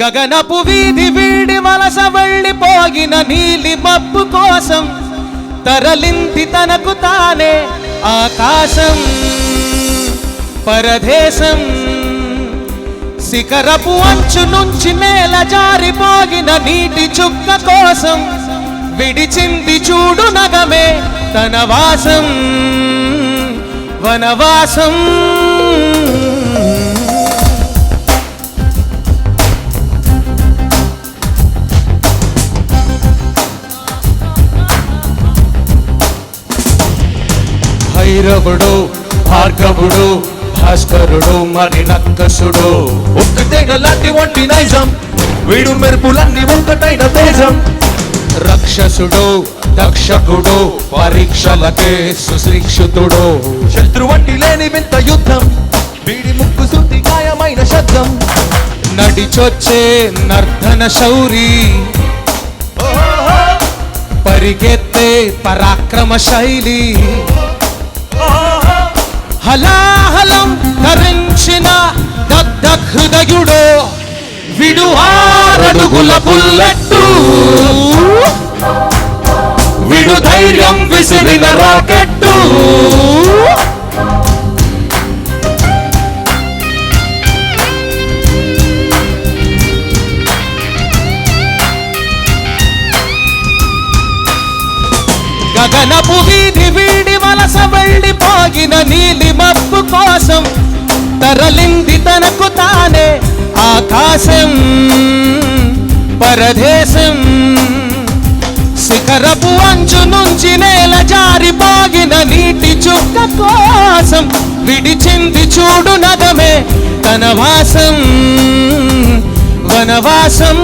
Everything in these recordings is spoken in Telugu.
గగనపు వీధి వీడి వలస వెళ్ళిపోగిన నీలి మబ్బు కోసం తరలింది తనకు తానే ఆకాశం పరదేశం. శిఖరపు అంచు నుంచి నేల జారిపోగిన నీటి చుక్క కోసం విడిచింది చూడు నగమే తన వాసం వనవాసం. భైరవుడు భార్గవుడు భాస్కరుడు మరి నక్కసుడు. ఒక్కటైన లాంటి వంటి నైజం వీడు మెరుపులన్నీ ఒక్కటైన తేజం. రక్షసుడు దక్షకుడు పరీక్షలకే సుశిక్షితుడు. శత్రు వంటి లేని వింత యుద్ధం వీడి ముక్కు సుత్తి గాయమైన శబ్దం. నడిచొచ్చే నర్ధన శౌరి పరిగెత్తే పరాక్రమ శైలి. హలాహలం ధరించిన దగ్ధ హృదయుడు విడు ఆరడుగుల బుల్లెట్టు విడు ధైర్యం విసిరిన రాకెట్టు. గగనపు వీధి వీడి వలస తనకు ఆకాశం పరదేశం. శిఖరపు అంచు నుంచి నేల జారిపోగిన నీటి చుక్క కోసం విడిచింది చూడు నదమే తన వాసం వనవాసం.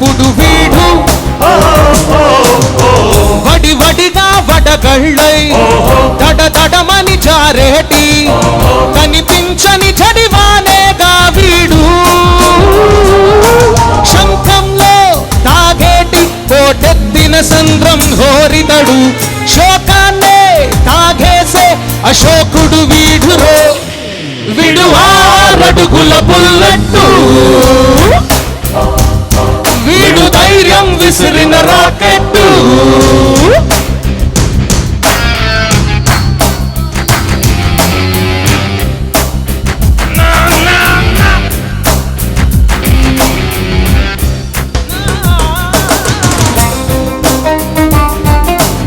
కిరణం వీడు. వడి వడిగా వడగళ్ళై దడ దడమని జారేటి కనిపించని చడివానేగా వీడు. శంఖంలో తాగేటి కోటెత్తిన సంద్రం హోరితడు. శోకాన్నే తాగేసే అశోకుడు వీడురో. విడువారడుగుల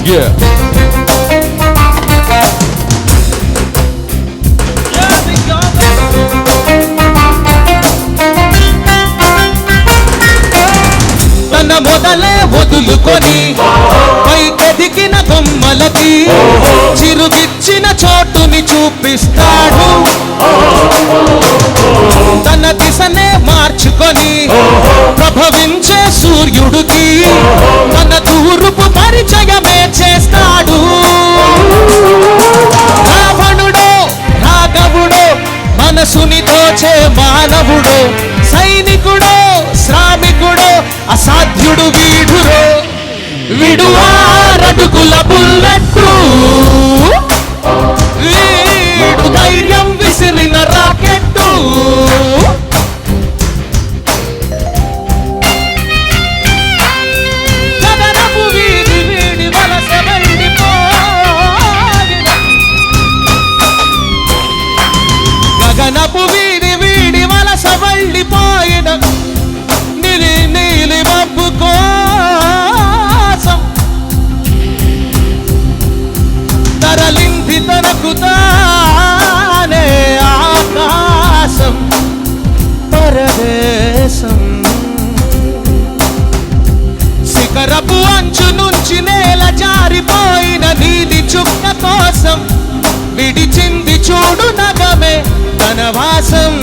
Yeah. తన మొదలే వదులుకొని పైకెదిగిన కొమ్మలకి చిరుగిచ్చిన చోటుని చూపిస్తాడు అసాధ్యుడు వీడురో. విడు ఆరడుగుల బుల్లెట్టు తనకు తానే ఆకాశం పరదేశం. శిఖరపు అంచు నుంచి నేల జారిపోయిన నీలి చుక్క కోసం విడిచింది చూడు నగమే తన వాసం